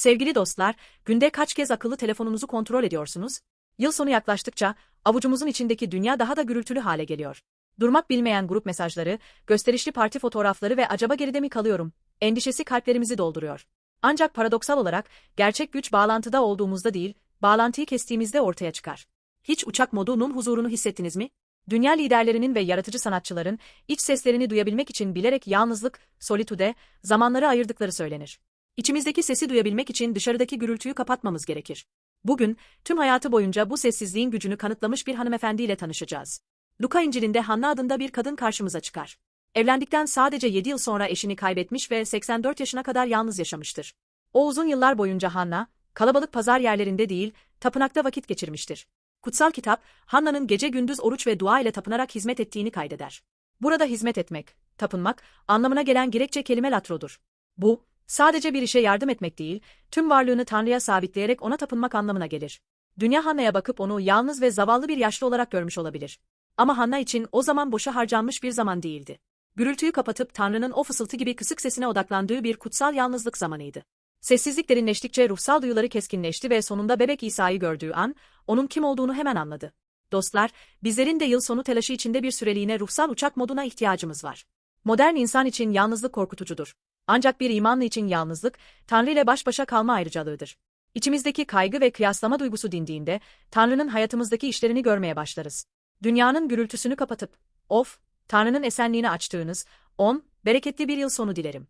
Sevgili dostlar, günde kaç kez akıllı telefonunuzu kontrol ediyorsunuz? Yıl sonu yaklaştıkça avucumuzun içindeki dünya daha da gürültülü hale geliyor. Durmak bilmeyen grup mesajları, gösterişli parti fotoğrafları ve acaba geride mi kalıyorum? Endişesi kalplerimizi dolduruyor. Ancak paradoksal olarak gerçek güç bağlantıda olduğumuzda değil, bağlantıyı kestiğimizde ortaya çıkar. Hiç uçak modunun huzurunu hissettiniz mi? Dünya liderlerinin ve yaratıcı sanatçıların iç seslerini duyabilmek için bilerek yalnızlık, solitude, zamanları ayırdıkları söylenir. İçimizdeki sesi duyabilmek için dışarıdaki gürültüyü kapatmamız gerekir. Bugün, tüm hayatı boyunca bu sessizliğin gücünü kanıtlamış bir hanımefendiyle tanışacağız. Luka İncil'inde Hanna adında bir kadın karşımıza çıkar. Evlendikten sadece 7 yıl sonra eşini kaybetmiş ve 84 yaşına kadar yalnız yaşamıştır. O uzun yıllar boyunca Hanna, kalabalık pazar yerlerinde değil, tapınakta vakit geçirmiştir. Kutsal kitap, Hanna'nın gece gündüz oruç ve dua ile tapınarak hizmet ettiğini kaydeder. Burada hizmet etmek, tapınmak, anlamına gelen gerekçe kelime latrodur. Bu, sadece bir işe yardım etmek değil, tüm varlığını Tanrı'ya sabitleyerek ona tapınmak anlamına gelir. Dünya Hanna'ya bakıp onu yalnız ve zavallı bir yaşlı olarak görmüş olabilir. Ama Hanna için o zaman boşa harcanmış bir zaman değildi. Gürültüyü kapatıp Tanrı'nın o fısıltı gibi kısık sesine odaklandığı bir kutsal yalnızlık zamanıydı. Sessizlik derinleştikçe ruhsal duyuları keskinleşti ve sonunda bebek İsa'yı gördüğü an, onun kim olduğunu hemen anladı. Dostlar, bizlerin de yıl sonu telaşı içinde bir süreliğine ruhsal uçak moduna ihtiyacımız var. Modern insan için yalnızlık korkutucudur. Ancak bir imanlı için yalnızlık, Tanrı ile baş başa kalma ayrıcalığıdır. İçimizdeki kaygı ve kıyaslama duygusu dindiğinde, Tanrı'nın hayatımızdaki işlerini görmeye başlarız. Dünyanın gürültüsünü kapatıp, of, Tanrı'nın esenliğini açtığınız, on, bereketli bir yıl sonu dilerim.